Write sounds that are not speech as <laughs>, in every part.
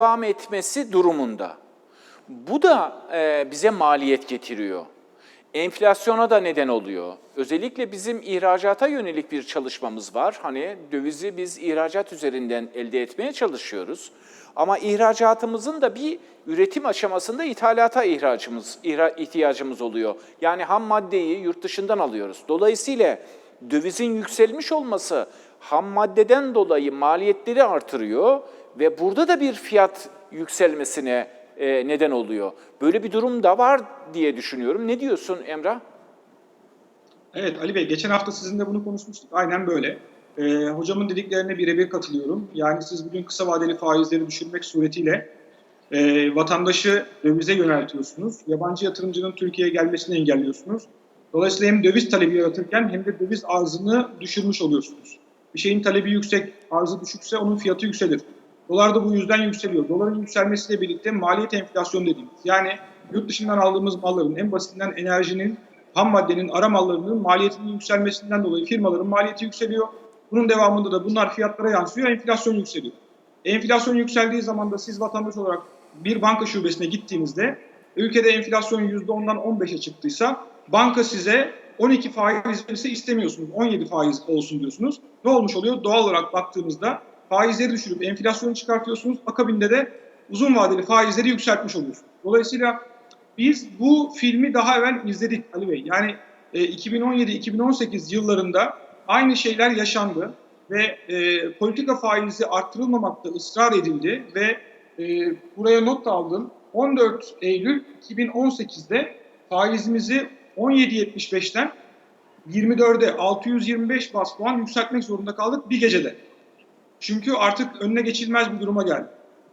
devam etmesi durumunda. Bu da e, bize maliyet getiriyor. Enflasyona da neden oluyor. Özellikle bizim ihracata yönelik bir çalışmamız var. Hani dövizi biz ihracat üzerinden elde etmeye çalışıyoruz. Ama ihracatımızın da bir üretim aşamasında ithalata ihracımız, ihra- ihtiyacımız oluyor. Yani ham maddeyi yurt dışından alıyoruz. Dolayısıyla dövizin yükselmiş olması ham maddeden dolayı maliyetleri artırıyor ve burada da bir fiyat yükselmesine e, neden oluyor. Böyle bir durum da var diye düşünüyorum. Ne diyorsun Emrah? Evet Ali Bey, geçen hafta sizinle bunu konuşmuştuk. Aynen böyle. Ee, hocamın dediklerine birebir katılıyorum. Yani siz bugün kısa vadeli faizleri düşürmek suretiyle e, vatandaşı dövize yöneltiyorsunuz. Yabancı yatırımcının Türkiye'ye gelmesini engelliyorsunuz. Dolayısıyla hem döviz talebi yaratırken hem de döviz arzını düşürmüş oluyorsunuz. Bir şeyin talebi yüksek, arzı düşükse onun fiyatı yükselir. Dolar da bu yüzden yükseliyor. Doların yükselmesiyle birlikte maliyet enflasyonu dediğimiz yani yurt dışından aldığımız malların en basitinden enerjinin, ham maddenin, ara mallarının maliyetinin yükselmesinden dolayı firmaların maliyeti yükseliyor. Bunun devamında da bunlar fiyatlara yansıyor, enflasyon yükseliyor. Enflasyon yükseldiği zaman da siz vatandaş olarak bir banka şubesine gittiğinizde ülkede enflasyon %10'dan 15'e çıktıysa banka size 12 faiz verirse istemiyorsunuz. 17 faiz olsun diyorsunuz. Ne olmuş oluyor? Doğal olarak baktığımızda faizleri düşürüp enflasyonu çıkartıyorsunuz. Akabinde de uzun vadeli faizleri yükseltmiş oluyorsunuz. Dolayısıyla biz bu filmi daha evvel izledik Ali Bey. Yani e, 2017-2018 yıllarında aynı şeyler yaşandı ve e, politika faizi arttırılmamakta ısrar edildi ve e, buraya not da aldım. 14 Eylül 2018'de faizimizi 17.75'ten 24'e 625 bas puan yükseltmek zorunda kaldık bir gecede. Çünkü artık önüne geçilmez bir duruma geldi.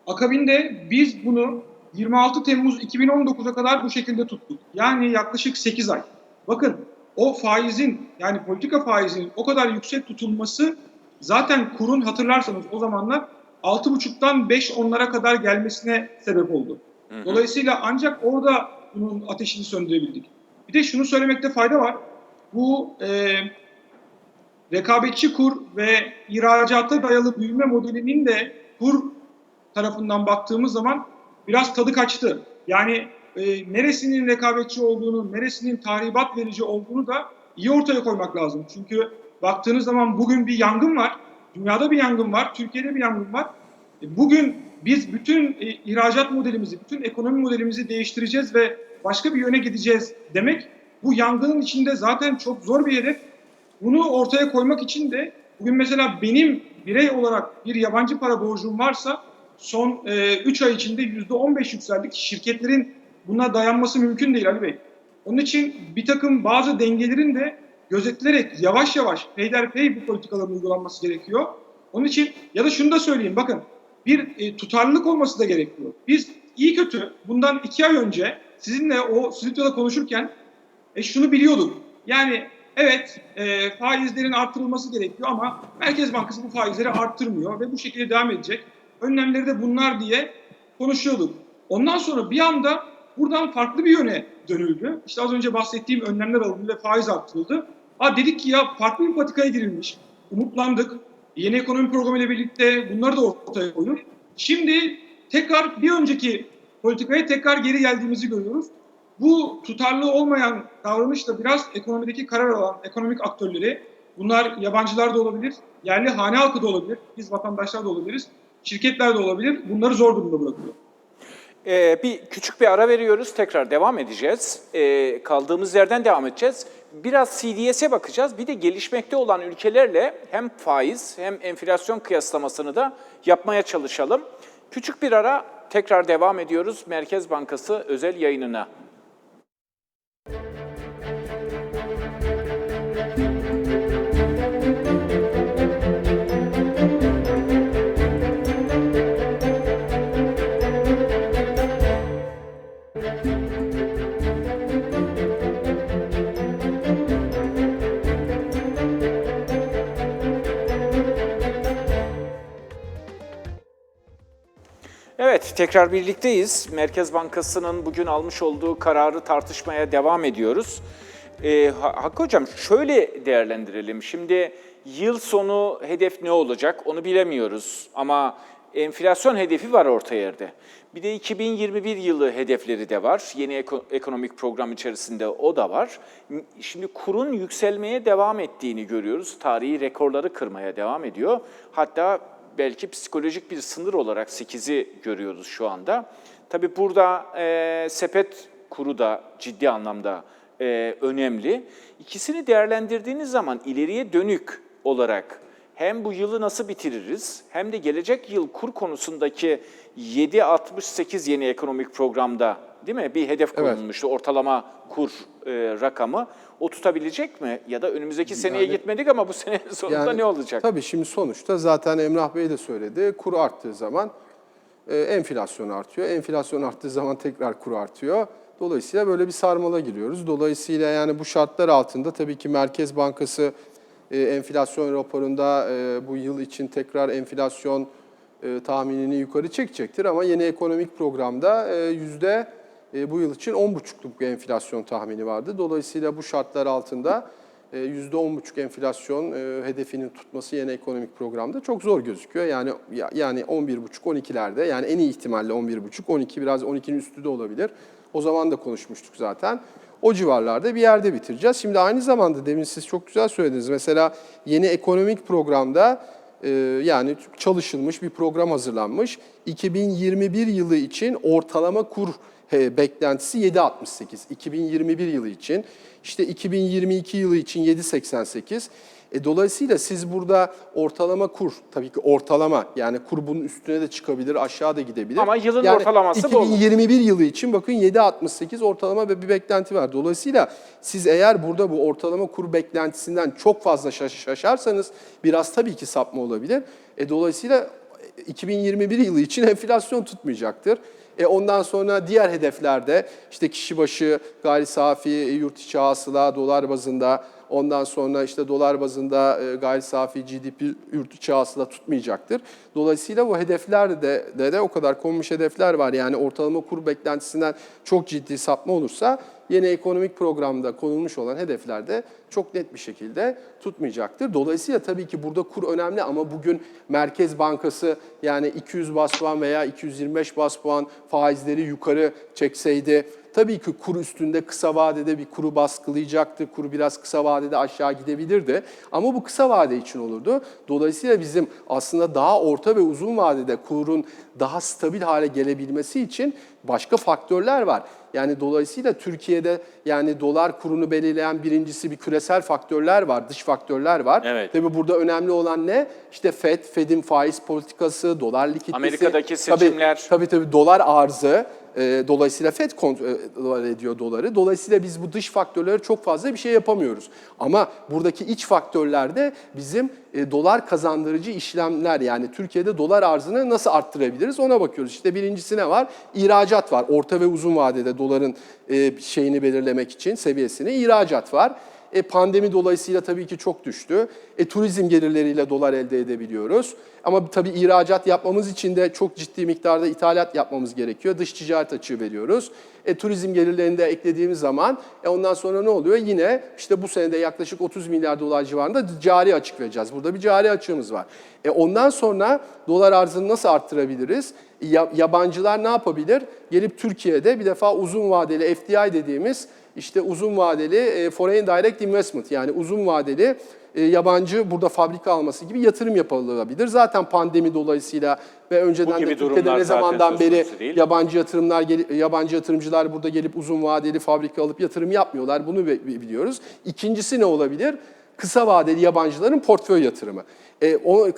Akabinde biz bunu 26 Temmuz 2019'a kadar bu şekilde tuttuk. Yani yaklaşık 8 ay. Bakın o faizin yani politika faizinin o kadar yüksek tutulması zaten kurun hatırlarsanız o zamanlar 6,5'tan 5 onlara kadar gelmesine sebep oldu. Dolayısıyla ancak orada bunun ateşini söndürebildik. Bir de şunu söylemekte fayda var. Bu e, rekabetçi kur ve ihracata dayalı büyüme modelinin de kur tarafından baktığımız zaman biraz tadı kaçtı. Yani e, neresinin rekabetçi olduğunu, neresinin tahribat verici olduğunu da iyi ortaya koymak lazım. Çünkü baktığınız zaman bugün bir yangın var. Dünyada bir yangın var, Türkiye'de bir yangın var. E, bugün biz bütün e, ihracat modelimizi, bütün ekonomi modelimizi değiştireceğiz ve başka bir yöne gideceğiz demek bu yangının içinde zaten çok zor bir hedef. Bunu ortaya koymak için de bugün mesela benim birey olarak bir yabancı para borcum varsa son 3 ay içinde %15 yükseldik. Şirketlerin buna dayanması mümkün değil Ali Bey. Onun için bir takım bazı dengelerin de gözetilerek yavaş yavaş peyderpey bu politikaların uygulanması gerekiyor. Onun için ya da şunu da söyleyeyim bakın bir e, tutarlılık olması da gerekiyor. Biz iyi kötü bundan iki ay önce sizinle o stüdyoda konuşurken e, şunu biliyorduk. Yani evet e, faizlerin arttırılması gerekiyor ama Merkez Bankası bu faizleri arttırmıyor ve bu şekilde devam edecek. Önlemleri de bunlar diye konuşuyorduk. Ondan sonra bir anda buradan farklı bir yöne dönüldü. İşte az önce bahsettiğim önlemler alındı ve faiz arttırıldı. Ha dedik ki ya farklı bir patikaya girilmiş. Umutlandık. Yeni ekonomi programı ile birlikte bunları da ortaya koyduk. Şimdi tekrar bir önceki politikaya tekrar geri geldiğimizi görüyoruz. Bu tutarlı olmayan davranış da biraz ekonomideki karar alan ekonomik aktörleri, bunlar yabancılar da olabilir, yerli hane halkı da olabilir, biz vatandaşlar da olabiliriz, şirketler de olabilir, bunları zor durumda bırakıyor. Ee, bir küçük bir ara veriyoruz, tekrar devam edeceğiz. Ee, kaldığımız yerden devam edeceğiz. Biraz CDS'e bakacağız, bir de gelişmekte olan ülkelerle hem faiz hem enflasyon kıyaslamasını da yapmaya çalışalım. Küçük bir ara, tekrar devam ediyoruz Merkez Bankası özel yayınına. Evet, tekrar birlikteyiz. Merkez Bankası'nın bugün almış olduğu kararı tartışmaya devam ediyoruz. Ha- Hakkı Hocam şöyle değerlendirelim. Şimdi yıl sonu hedef ne olacak onu bilemiyoruz. Ama enflasyon hedefi var orta yerde. Bir de 2021 yılı hedefleri de var. Yeni eko- ekonomik program içerisinde o da var. Şimdi kurun yükselmeye devam ettiğini görüyoruz. Tarihi rekorları kırmaya devam ediyor. Hatta belki psikolojik bir sınır olarak 8'i görüyoruz şu anda. Tabii burada e, sepet kuru da ciddi anlamda e, önemli. İkisini değerlendirdiğiniz zaman ileriye dönük olarak hem bu yılı nasıl bitiririz hem de gelecek yıl kur konusundaki 7.68 yeni ekonomik programda değil mi bir hedef Evet. konulmuştu ortalama kur e, rakamı. O tutabilecek mi? Ya da önümüzdeki seneye Yani- gitmedik ama bu senenin <laughs> sonunda Yani ne olacak? Tabii şimdi sonuçta zaten Emrah Bey de söyledi. Kur arttığı zaman e, enflasyon artıyor. Enflasyon arttığı zaman tekrar kur artıyor. Dolayısıyla böyle bir sarmala giriyoruz. Dolayısıyla yani bu şartlar altında tabii ki Merkez Bankası e, enflasyon raporunda e, bu yıl için tekrar enflasyon e, tahminini yukarı çekecektir. Ama yeni ekonomik programda e, yüzde e, bu yıl için 10,5'luk bir enflasyon tahmini vardı. Dolayısıyla bu şartlar altında e, %10,5 enflasyon e, hedefinin tutması yeni ekonomik programda çok zor gözüküyor. Yani ya- yani 11,5-12'lerde yani en iyi ihtimalle 11,5-12 biraz 12'nin üstü de olabilir. O zaman da konuşmuştuk zaten. O civarlarda bir yerde bitireceğiz. Şimdi aynı zamanda demin siz çok güzel söylediniz. Mesela yeni ekonomik programda e, yani çalışılmış bir program hazırlanmış. 2021 yılı için ortalama kur beklentisi 7.68. 2021 yılı için. İşte 2022 yılı için 7.88. E, dolayısıyla siz burada ortalama kur, tabii ki ortalama yani kur bunun üstüne de çıkabilir, aşağı da gidebilir. Ama yılın yani ortalaması bu olur. 2021 yılı için bakın 7.68 ortalama ve bir beklenti var. Dolayısıyla siz eğer burada bu ortalama kur beklentisinden çok fazla şaş- şaşarsanız biraz tabii ki sapma olabilir. E, dolayısıyla 2021 yılı için <laughs> enflasyon tutmayacaktır. E ondan sonra diğer hedeflerde işte kişi başı gayri safi yurt içi hasıla dolar bazında ondan sonra işte dolar bazında e, gayri safi GDP yurt içi hasıla tutmayacaktır. Dolayısıyla bu hedeflerde de, de, de o kadar konmuş hedefler var. Yani ortalama kur beklentisinden çok ciddi sapma olursa yeni ekonomik programda konulmuş olan hedeflerde çok net bir şekilde tutmayacaktır. Dolayısıyla tabii ki burada kur önemli ama bugün Merkez Bankası yani 200 bas puan veya 225 bas puan faizleri yukarı çekseydi tabii ki kur üstünde kısa vadede bir kuru baskılayacaktı. Kuru biraz kısa vadede aşağı gidebilirdi. Ama bu kısa vade için olurdu. Dolayısıyla bizim aslında daha orta ve uzun vadede kurun daha stabil hale gelebilmesi için başka faktörler var. Yani dolayısıyla Türkiye'de yani dolar kurunu belirleyen birincisi bir küresel faktörler var, dış faktörler var. Evet. Tabii burada önemli olan ne? İşte FED, FED'in faiz politikası, dolar likiditesi. Amerika'daki Tabii- seçimler. Tabii tabii dolar arzı. E, dolayısıyla FED kontrol ediyor doları. Dolayısıyla biz bu dış faktörlere çok fazla bir şey yapamıyoruz. Ama buradaki iç faktörlerde bizim e, dolar kazandırıcı işlemler yani Türkiye'de dolar arzını nasıl arttırabiliriz ona bakıyoruz. İşte birincisi ne var? İhracat var. Orta ve uzun vadede doların e, şeyini belirlemek için seviyesini ihracat var. E, pandemi dolayısıyla tabii ki çok düştü. E, turizm gelirleriyle dolar elde edebiliyoruz. Ama tabii ihracat yapmamız için de çok ciddi miktarda ithalat yapmamız gerekiyor. Dış ticaret açığı veriyoruz. E, turizm gelirlerini de eklediğimiz zaman e, ondan sonra ne oluyor? Yine işte bu senede yaklaşık 30 milyar dolar civarında cari açık vereceğiz. Burada bir cari açığımız var. E, ondan sonra dolar arzını nasıl arttırabiliriz? Ya- yabancılar ne yapabilir? Gelip Türkiye'de bir defa uzun vadeli FDI dediğimiz işte uzun vadeli e, foreign direct investment yani uzun vadeli e, yabancı burada fabrika alması gibi yatırım yapılabilir. Zaten pandemi dolayısıyla ve önceden de Türkiye'de ne zamandan beri değil. yabancı yatırımlar yabancı yatırımcılar burada gelip uzun vadeli fabrika alıp yatırım yapmıyorlar. Bunu bi- bi- biliyoruz. İkincisi ne olabilir? Kısa vadeli yabancıların portföy yatırımı. E, o e,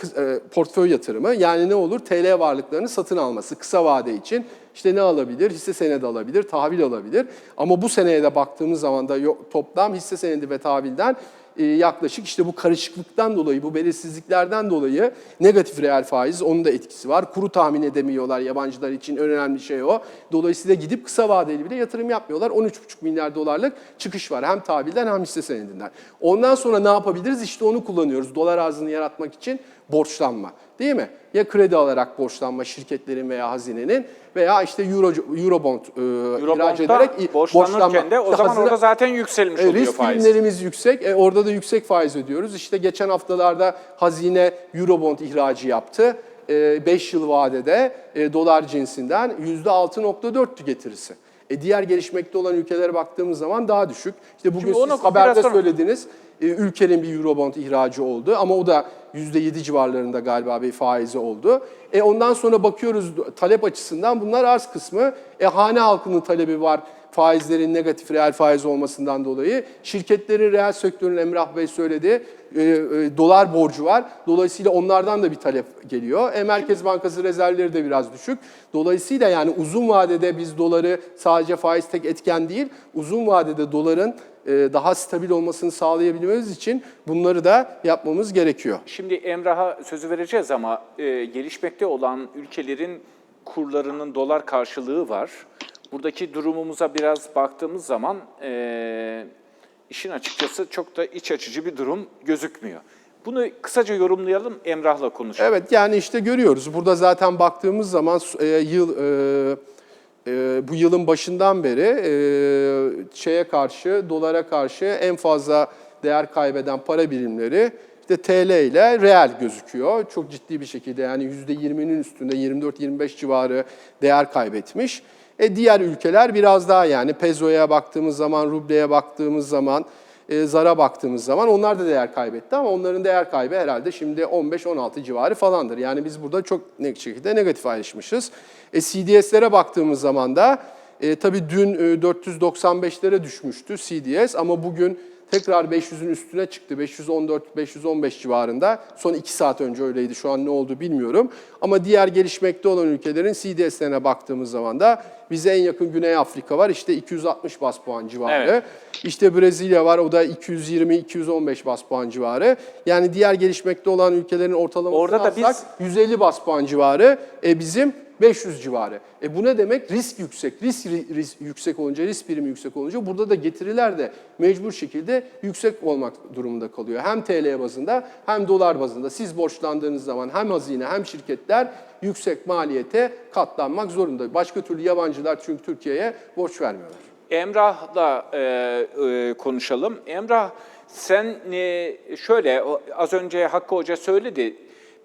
portföy yatırımı yani ne olur? TL varlıklarını satın alması kısa vade için işte ne alabilir? Hisse senedi alabilir, tahvil alabilir. Ama bu seneye de baktığımız zaman da toplam hisse senedi ve tahvilden e, yaklaşık işte bu karışıklıktan dolayı, bu belirsizliklerden dolayı negatif reel faiz, onun da etkisi var. Kuru tahmin edemiyorlar yabancılar için önemli şey o. Dolayısıyla gidip kısa vadeli bile yatırım yapmıyorlar. 13,5 milyar dolarlık çıkış var hem tahvilden hem hisse senedinden. Ondan sonra ne yapabiliriz? İşte onu kullanıyoruz dolar arzını yaratmak için borçlanma. Değil mi? Ya kredi alarak borçlanma şirketlerin veya hazinenin veya işte euro, Eurobond e, ihraç ederek borçlanırken de o zaman hazine- orada zaten yükselmiş e, oluyor risk faiz. primlerimiz yüksek. E, orada da yüksek faiz ödüyoruz. İşte geçen haftalarda hazine Eurobond ihracı yaptı. 5 yıl vadede e, dolar cinsinden %6.4'tü getirisi. E diğer gelişmekte olan ülkelere baktığımız zaman daha düşük. İşte bugün Şimdi siz haberde sonra- söylediniz. E, ülkenin bir Eurobond ihracı oldu ama o da %7 civarlarında galiba bir faizi oldu. E ondan sonra bakıyoruz talep açısından bunlar arz kısmı. E hane halkının talebi var faizlerin negatif reel faiz olmasından dolayı. Şirketlerin reel sektörün Emrah Bey söyledi. e, e, dolar borcu var. Dolayısıyla onlardan da bir talep geliyor. E, Merkez Bankası rezervleri de biraz düşük. Dolayısıyla yani uzun vadede biz doları sadece faiz tek etken değil, uzun vadede doların e, daha stabil olmasını sağlayabilmemiz için bunları da yapmamız gerekiyor. Şimdi Emrah'a sözü vereceğiz ama e, gelişmekte olan ülkelerin kurlarının dolar karşılığı var. Buradaki durumumuza biraz baktığımız zaman e, işin açıkçası çok da iç açıcı bir durum gözükmüyor. Bunu kısaca yorumlayalım, Emrah'la konuşalım. Evet yani işte görüyoruz. Burada zaten baktığımız zaman e, yıl e, e, bu yılın başından beri e, şeye karşı, dolara karşı en fazla değer kaybeden para birimleri işte TL ile reel gözüküyor. Çok ciddi bir şekilde yani %20'nin üstünde 24-25 civarı değer kaybetmiş. E diğer ülkeler biraz daha yani pezoya baktığımız zaman, rubleye baktığımız zaman, e, zara baktığımız zaman onlar da değer kaybetti ama onların değer kaybı herhalde şimdi 15-16 civarı falandır. Yani biz burada çok net şekilde negatif ayrışmışız. E, CDS'lere baktığımız zaman da e, tabii dün e, 495'lere düşmüştü CDS ama bugün tekrar 500'ün üstüne çıktı. 514-515 civarında. Son 2 saat önce öyleydi. Şu an ne oldu bilmiyorum. Ama diğer gelişmekte olan ülkelerin CDS'lerine baktığımız zaman da bize en yakın Güney Afrika var. İşte 260 bas puan civarı. Evet. İşte Brezilya var. O da 220-215 bas puan civarı. Yani diğer gelişmekte olan ülkelerin ortalamasını Orada da alsak 150 bas puan civarı. E bizim 500 civarı. E bu ne demek? Risk yüksek. Risk, risk yüksek olunca, risk primi yüksek olunca burada da getiriler de mecbur şekilde yüksek olmak durumunda kalıyor. Hem TL bazında hem dolar bazında. Siz borçlandığınız zaman hem hazine hem şirketler yüksek maliyete katlanmak zorunda. Başka türlü yabancılar çünkü Türkiye'ye borç vermiyorlar. Emrah'la e, e, konuşalım. Emrah sen e, şöyle az önce Hakkı Hoca söyledi.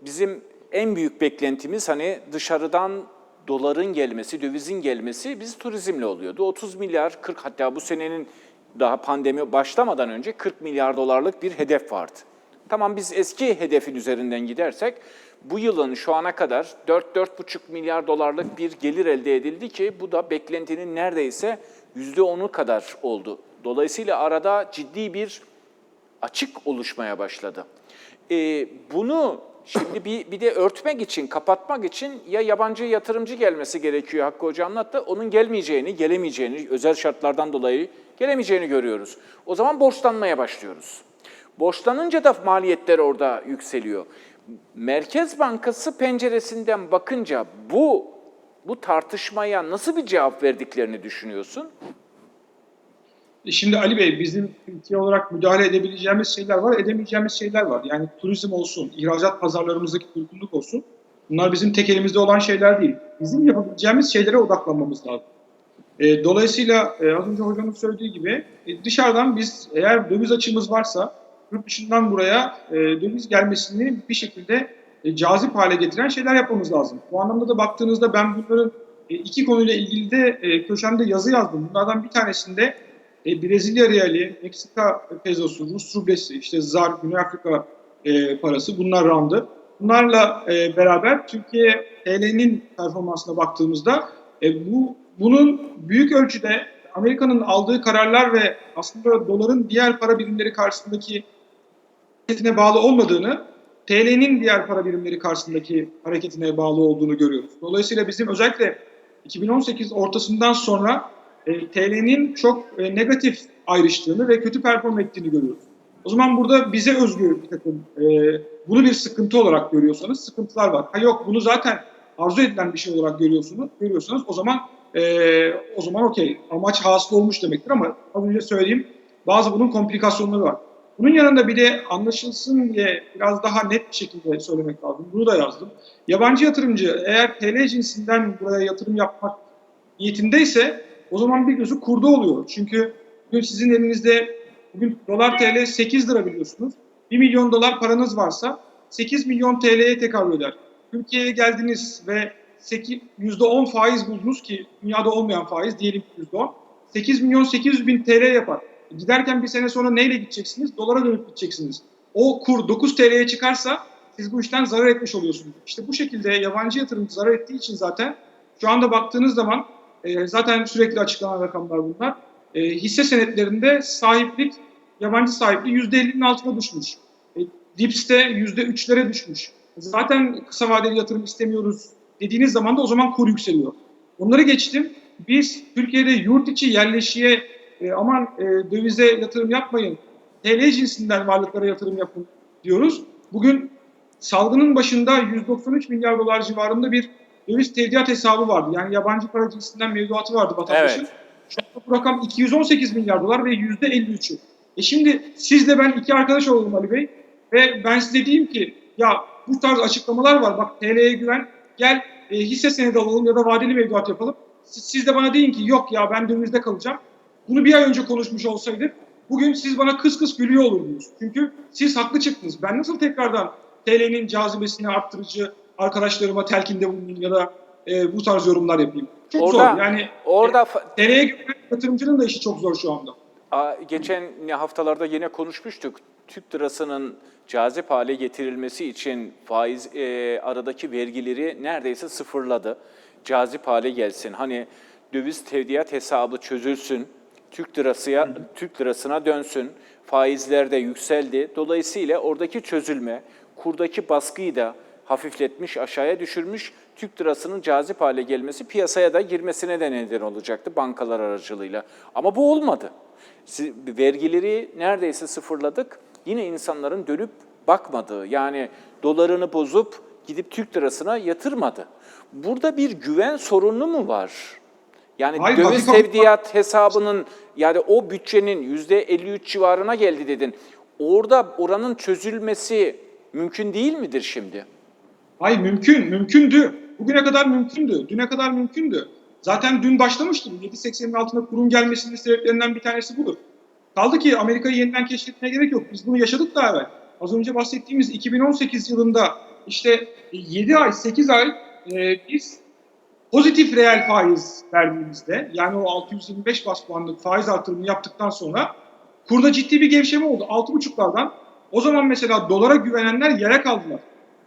Bizim en büyük beklentimiz hani dışarıdan doların gelmesi, dövizin gelmesi biz turizmle oluyordu. 30 milyar 40 hatta bu senenin daha pandemi başlamadan önce 40 milyar dolarlık bir hedef vardı. Tamam biz eski hedefin üzerinden gidersek bu yılın şu ana kadar 4-4,5 milyar dolarlık bir gelir elde edildi ki bu da beklentinin neredeyse %10'u kadar oldu. Dolayısıyla arada ciddi bir açık oluşmaya başladı. Ee, bunu şimdi bir, bir de örtmek için, kapatmak için ya yabancı yatırımcı gelmesi gerekiyor Hakkı Hoca anlattı. Onun gelmeyeceğini, gelemeyeceğini, özel şartlardan dolayı gelemeyeceğini görüyoruz. O zaman borçlanmaya başlıyoruz. Borçlanınca da maliyetler orada yükseliyor. Merkez Bankası penceresinden bakınca bu bu tartışmaya nasıl bir cevap verdiklerini düşünüyorsun? Şimdi Ali Bey bizim Türkiye olarak müdahale edebileceğimiz şeyler var, edemeyeceğimiz şeyler var. Yani turizm olsun, ihracat pazarlarımızdaki durgunluk olsun. Bunlar bizim tek elimizde olan şeyler değil. Bizim yapabileceğimiz şeylere odaklanmamız lazım. E, dolayısıyla e, az önce hocamın söylediği gibi e, dışarıdan biz eğer döviz açığımız varsa yurt dışından buraya e, döviz gelmesini bir şekilde e, cazip hale getiren şeyler yapmamız lazım. Bu anlamda da baktığınızda ben bunların e, iki konuyla ilgili de e, köşemde yazı yazdım. Bunlardan bir tanesinde e, Brezilya reali, Meksika pezosu, Rus rublesi, işte ZAR, Güney Afrika e, parası bunlar randı. Bunlarla e, beraber Türkiye TL'nin performansına baktığımızda e, bu bunun büyük ölçüde Amerika'nın aldığı kararlar ve aslında doların diğer para birimleri karşısındaki hareketine bağlı olmadığını, TL'nin diğer para birimleri karşısındaki hareketine bağlı olduğunu görüyoruz. Dolayısıyla bizim özellikle 2018 ortasından sonra e, TL'nin çok e, negatif ayrıştığını ve kötü perform ettiğini görüyoruz. O zaman burada bize özgü bir takım, e, bunu bir sıkıntı olarak görüyorsanız sıkıntılar var. Ha yok bunu zaten arzu edilen bir şey olarak görüyorsunuz, görüyorsanız o zaman e, o zaman okey amaç hasıl olmuş demektir ama az önce söylediğim bazı bunun komplikasyonları var. Bunun yanında bir de anlaşılsın diye biraz daha net bir şekilde söylemek lazım. Bunu da yazdım. Yabancı yatırımcı eğer TL cinsinden buraya yatırım yapmak niyetindeyse o zaman bir gözü kurda oluyor. Çünkü bugün sizin elinizde bugün dolar TL 8 lira biliyorsunuz. 1 milyon dolar paranız varsa 8 milyon TL'ye tekabül eder. Türkiye'ye geldiniz ve 8, %10 faiz buldunuz ki dünyada olmayan faiz diyelim ki %10. 8 milyon 800 bin TL yapar. Giderken bir sene sonra neyle gideceksiniz? Dolara dönüp gideceksiniz. O kur 9 TL'ye çıkarsa siz bu işten zarar etmiş oluyorsunuz. İşte bu şekilde yabancı yatırımcı zarar ettiği için zaten şu anda baktığınız zaman e, zaten sürekli açıklanan rakamlar bunlar. E, hisse senetlerinde sahiplik, yabancı sahipliği %50'nin altına düşmüş. E, Dips'te %3'lere düşmüş. Zaten kısa vadeli yatırım istemiyoruz dediğiniz zaman da o zaman kur yükseliyor. Onları geçtim. Biz Türkiye'de yurt içi yerleşiye e, aman e, dövize yatırım yapmayın, TL cinsinden varlıklara yatırım yapın diyoruz. Bugün salgının başında 193 milyar dolar civarında bir döviz tevdiat hesabı vardı. Yani yabancı para cinsinden mevduatı vardı vatandaşın. Evet. Şu anda bu rakam 218 milyar dolar ve %53'ü. E şimdi sizle ben iki arkadaş olalım Ali Bey ve ben size diyeyim ki ya bu tarz açıklamalar var bak TL'ye güven gel e, hisse senedi alalım ya da vadeli mevduat yapalım. Siz, siz de bana deyin ki yok ya ben dövizde kalacağım. Bunu bir ay önce konuşmuş olsaydık bugün siz bana kıs kıs gülüyor olurdunuz. Çünkü siz haklı çıktınız. Ben nasıl tekrardan TL'nin cazibesini arttırıcı arkadaşlarıma telkinde bulunayım ya da e, bu tarz yorumlar yapayım. Çok Orada- zor. Yani Orada fa- TL'ye güvenen yatırımcının da işi çok zor şu anda. Geçen haftalarda yine konuşmuştuk. Türk lirasının cazip hale getirilmesi için faiz e, aradaki vergileri neredeyse sıfırladı. Cazip hale gelsin. Hani döviz tevdiat hesabı çözülsün. Türk lirasıya Türk lirasına dönsün. Faizler de yükseldi. Dolayısıyla oradaki çözülme, kurdaki baskıyı da hafifletmiş, aşağıya düşürmüş. Türk lirasının cazip hale gelmesi piyasaya da girmesine de neden olacaktı bankalar aracılığıyla. Ama bu olmadı. Vergileri neredeyse sıfırladık. Yine insanların dönüp bakmadığı, yani dolarını bozup gidip Türk lirasına yatırmadı. Burada bir güven sorunu mu var? Yani Hayır, döviz tevdiat hesabının yani o bütçenin yüzde 53 civarına geldi dedin. Orada oranın çözülmesi mümkün değil midir şimdi? Hayır mümkün, mümkündü. Bugüne kadar mümkündü, düne kadar mümkündü. Zaten dün başlamıştım. 7.80'in altına kurun gelmesinin sebeplerinden bir tanesi budur. Kaldı ki Amerika'yı yeniden keşfetmeye gerek yok. Biz bunu yaşadık daha evvel. Az önce bahsettiğimiz 2018 yılında işte 7 ay, 8 ay e, biz pozitif reel faiz verdiğimizde yani o 625 bas puanlık faiz artırımını yaptıktan sonra kurda ciddi bir gevşeme oldu. 6.5'lardan o zaman mesela dolara güvenenler yere kaldılar.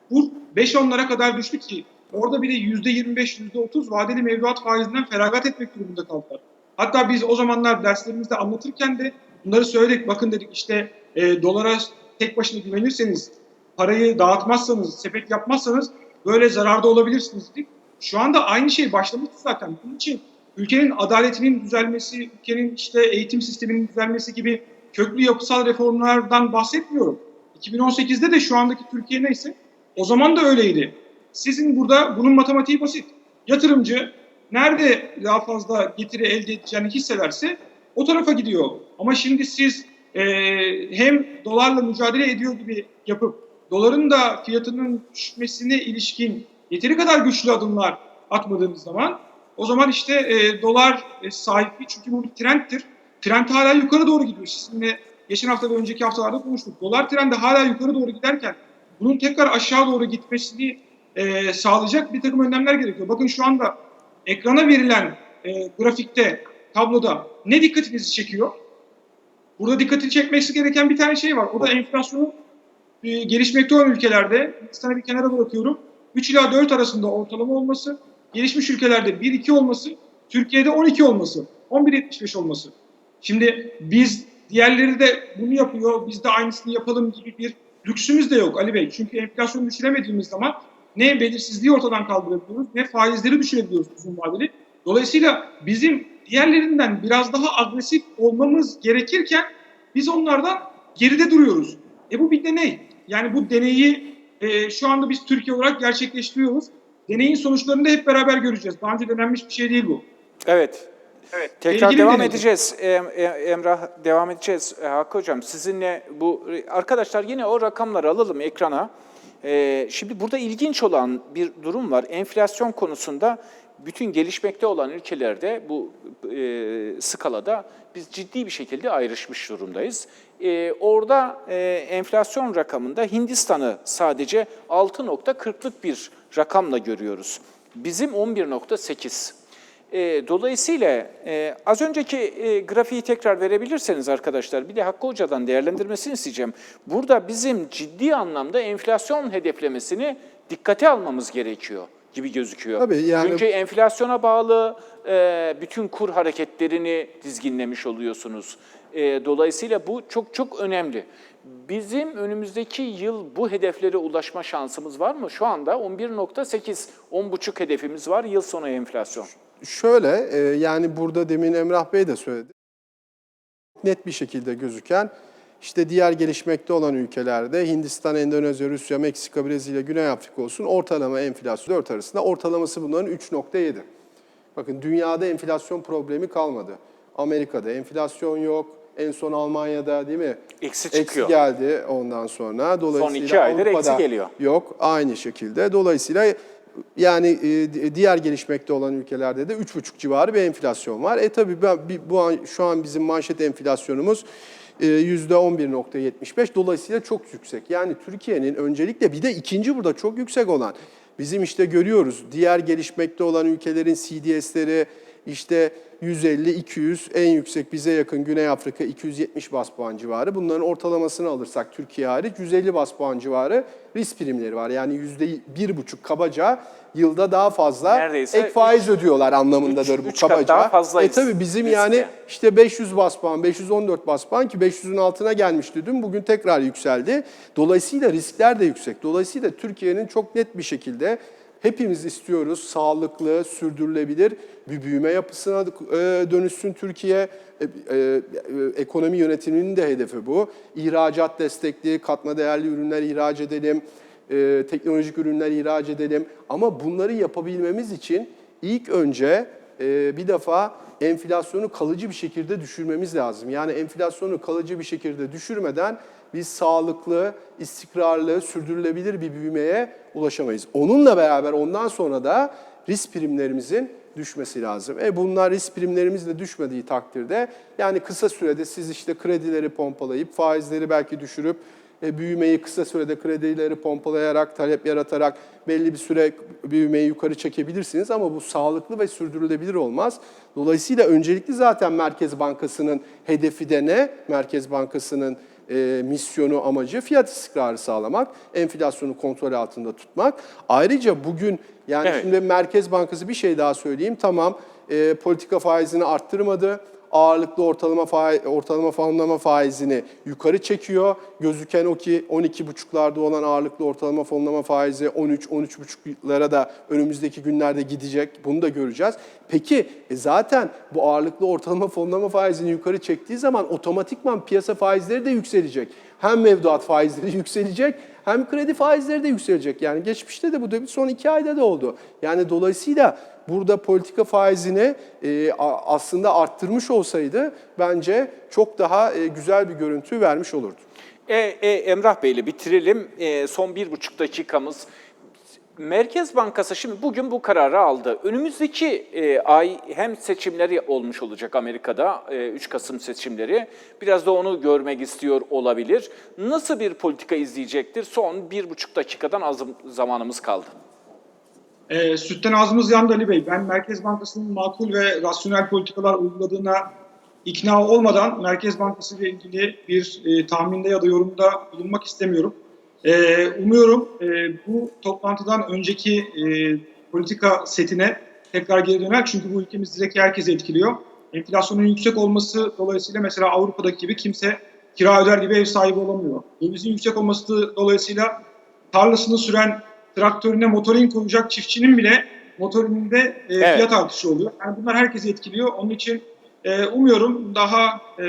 Kur 5-10'lara kadar düştü ki orada bir de %25, %30 vadeli mevduat faizinden feragat etmek durumunda kaldılar. Hatta biz o zamanlar derslerimizde anlatırken de bunları söyledik. Bakın dedik işte e, dolara tek başına güvenirseniz, parayı dağıtmazsanız, sepet yapmazsanız böyle zararda olabilirsiniz dedik. Şu anda aynı şey başlamıştı zaten. Bunun için ülkenin adaletinin düzelmesi, ülkenin işte eğitim sisteminin düzelmesi gibi köklü yapısal reformlardan bahsetmiyorum. 2018'de de şu andaki Türkiye neyse o zaman da öyleydi. Sizin burada bunun matematiği basit. Yatırımcı nerede daha fazla getiri elde edeceğini hissederse o tarafa gidiyor. Ama şimdi siz e, hem dolarla mücadele ediyor gibi yapıp doların da fiyatının düşmesine ilişkin yeteri kadar güçlü adımlar atmadığınız zaman o zaman işte e, dolar e, sahibi çünkü bu bir trendtir. Trend hala yukarı doğru gidiyor. Sizinle geçen hafta ve önceki haftalarda konuştuk. Dolar trendi hala yukarı doğru giderken bunun tekrar aşağı doğru gitmesini e, sağlayacak bir takım önlemler gerekiyor. Bakın şu anda ekrana verilen e, grafikte, tabloda ne dikkatinizi çekiyor? Burada dikkatini çekmesi gereken bir tane şey var. O da enflasyonun e, gelişmekte olan ülkelerde, Hindistan'ı bir kenara bırakıyorum, 3 ila 4 arasında ortalama olması, gelişmiş ülkelerde 1-2 olması, Türkiye'de 12 olması, 11.75 olması. Şimdi biz diğerleri de bunu yapıyor, biz de aynısını yapalım gibi bir lüksümüz de yok Ali Bey. Çünkü enflasyonu düşüremediğimiz zaman ne belirsizliği ortadan kaldırabiliyoruz ne faizleri düşürebiliyoruz uzun vadeli. Dolayısıyla bizim diğerlerinden biraz daha agresif olmamız gerekirken biz onlardan geride duruyoruz. E bu bir deney. Yani bu deneyi e, şu anda biz Türkiye olarak gerçekleştiriyoruz. Deneyin sonuçlarını da hep beraber göreceğiz. Daha önce denenmiş bir şey değil bu. Evet. Evet. Tekrar devam deney. edeceğiz. Em- em- Emrah devam edeceğiz. E, Hakkı Hocam sizinle bu arkadaşlar yine o rakamları alalım ekrana. E, şimdi burada ilginç olan bir durum var. Enflasyon konusunda bütün gelişmekte olan ülkelerde bu e, skalada biz ciddi bir şekilde ayrışmış durumdayız. E, orada e, enflasyon rakamında Hindistan'ı sadece 6.40'lık bir rakamla görüyoruz. Bizim 11.8. E, dolayısıyla e, az önceki e, grafiği tekrar verebilirseniz arkadaşlar bir de Hakkı Hoca'dan değerlendirmesini isteyeceğim. Burada bizim ciddi anlamda enflasyon hedeflemesini dikkate almamız gerekiyor gibi gözüküyor. Tabii, yani- Çünkü enflasyona bağlı e, bütün kur hareketlerini dizginlemiş oluyorsunuz. E, dolayısıyla bu çok çok önemli. Bizim önümüzdeki yıl bu hedeflere ulaşma şansımız var mı? Şu anda 11.8, 10.5 hedefimiz var yıl sonu enflasyon. Şöyle e, yani burada demin Emrah Bey de söyledi. Net bir şekilde gözüken işte diğer gelişmekte olan ülkelerde Hindistan, Endonezya, Rusya, Meksika, Brezilya, Güney Afrika olsun ortalama enflasyon 4 arasında ortalaması bunların 3.7. Bakın dünyada enflasyon problemi kalmadı. Amerika'da enflasyon yok. En son Almanya'da değil mi? Eksi çıkıyor. geldi ondan sonra. Dolayısıyla iki aydır eksi Avrupa'da geliyor. Yok aynı şekilde. Dolayısıyla yani e, diğer gelişmekte olan ülkelerde de 3,5 civarı bir enflasyon var. E bir- bu an, şu an bizim manşet enflasyonumuz e, %11.75 dolayısıyla çok yüksek. Yani Türkiye'nin öncelikle bir de ikinci burada çok yüksek olan bizim işte görüyoruz diğer gelişmekte olan ülkelerin CDS'leri işte 150, 200, en yüksek bize yakın Güney Afrika 270 bas puan civarı. Bunların ortalamasını alırsak Türkiye hariç 150 bas puan civarı risk primleri var. Yani yüzde bir buçuk kabaca yılda daha fazla Neredeyse ek faiz ödüyorlar anlamındadır üç- bu üç kabaca. daha fazlayız E tabii bizim riskte. yani işte 500 bas puan, 514 bas puan ki 500'ün altına gelmişti dün bugün tekrar yükseldi. Dolayısıyla riskler de yüksek. Dolayısıyla Türkiye'nin çok net bir şekilde hepimiz istiyoruz sağlıklı, sürdürülebilir bir büyüme yapısına e, dönüşsün Türkiye. E, e, ekonomi yönetiminin de hedefi bu. İhracat destekli, katma değerli ürünler ihraç edelim, teknolojik ürünler ihraç edelim. Ama bunları yapabilmemiz için ilk önce e, bir defa enflasyonu kalıcı bir şekilde düşürmemiz lazım. Yani enflasyonu kalıcı bir şekilde düşürmeden biz sağlıklı, istikrarlı, sürdürülebilir bir büyümeye ulaşamayız. Onunla beraber ondan sonra da risk primlerimizin düşmesi lazım. E bunlar risk primlerimiz de düşmediği takdirde yani kısa sürede siz işte kredileri pompalayıp faizleri belki düşürüp büyümeyi kısa sürede kredileri pompalayarak, talep yaratarak belli bir süre büyümeyi yukarı çekebilirsiniz ama bu sağlıklı ve sürdürülebilir olmaz. Dolayısıyla öncelikli zaten Merkez Bankası'nın hedefi de ne? Merkez Bankası'nın e, misyonu, amacı fiyat istikrarı sağlamak, enflasyonu kontrol altında tutmak. Ayrıca bugün yani Evet. şimdi Merkez Bankası bir şey daha söyleyeyim. Tamam e, politika faizini arttırmadı ağırlıklı ortalama faiz, ortalama fonlama faizini yukarı çekiyor. Gözüken o ki 12,5'larda olan ağırlıklı ortalama fonlama faizi 13-13,5'lara da önümüzdeki günlerde gidecek. Bunu da göreceğiz. Peki e zaten bu ağırlıklı ortalama fonlama faizini yukarı çektiği zaman otomatikman piyasa faizleri de yükselecek. Hem mevduat faizleri <laughs> yükselecek hem kredi faizleri de yükselecek. Yani geçmişte de bu da son iki ayda da oldu. Yani dolayısıyla burada politika faizini e, aslında arttırmış olsaydı bence çok daha e, güzel bir görüntü vermiş olurdu. E, e, Emrah Bey ile bitirelim. E, son bir buçuk dakikamız. Merkez Bankası şimdi bugün bu kararı aldı. Önümüzdeki e, ay hem seçimleri olmuş olacak Amerika'da, e, 3 Kasım seçimleri. Biraz da onu görmek istiyor olabilir. Nasıl bir politika izleyecektir? Son bir buçuk dakikadan az zamanımız kaldı. E, sütten ağzımız yandı Ali Bey. Ben Merkez Bankası'nın makul ve rasyonel politikalar uyguladığına ikna olmadan Merkez Bankası ile ilgili bir e, tahminde ya da yorumda bulunmak istemiyorum. E, umuyorum e, bu toplantıdan önceki e, politika setine tekrar geri döner. Çünkü bu ülkemizdeki herkesi etkiliyor. Enflasyonun yüksek olması dolayısıyla mesela Avrupa'daki gibi kimse kira öder gibi ev sahibi olamıyor. Dövizin yüksek olması dolayısıyla tarlasını süren traktörüne motorin koyacak çiftçinin bile motorininde e, Evet. fiyat artışı oluyor. Yani bunlar herkesi etkiliyor. Onun için e, umuyorum daha e,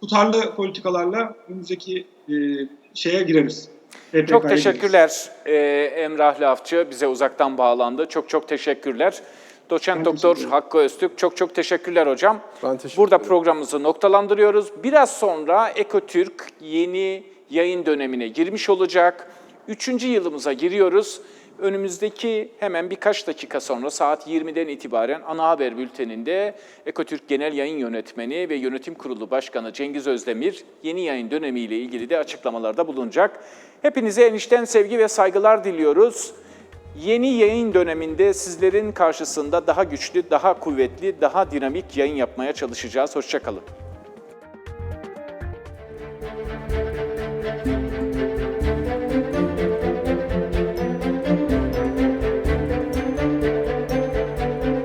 tutarlı politikalarla önümüzdeki e, şeye gireriz. PPK'ya Çok teşekkürler e, Emrah Lafçı. Bize uzaktan bağlandı. Çok çok teşekkürler. Doçent Ben Doktor teşekkür. Hakkı Öztürk çok çok teşekkürler hocam. Ben teşekkür Burada ederim. programımızı noktalandırıyoruz. Biraz sonra Ekotürk yeni yayın dönemine girmiş olacak. Üçüncü yılımıza giriyoruz. Önümüzdeki hemen birkaç dakika sonra saat 20'den itibaren ana haber bülteninde Ekotürk Genel Yayın Yönetmeni ve Yönetim Kurulu Başkanı Cengiz Özdemir yeni yayın dönemiyle ilgili de açıklamalarda bulunacak. Hepinize enişten sevgi ve saygılar diliyoruz. Yeni yayın döneminde sizlerin karşısında daha güçlü, daha kuvvetli, daha dinamik yayın yapmaya çalışacağız. Hoşçakalın.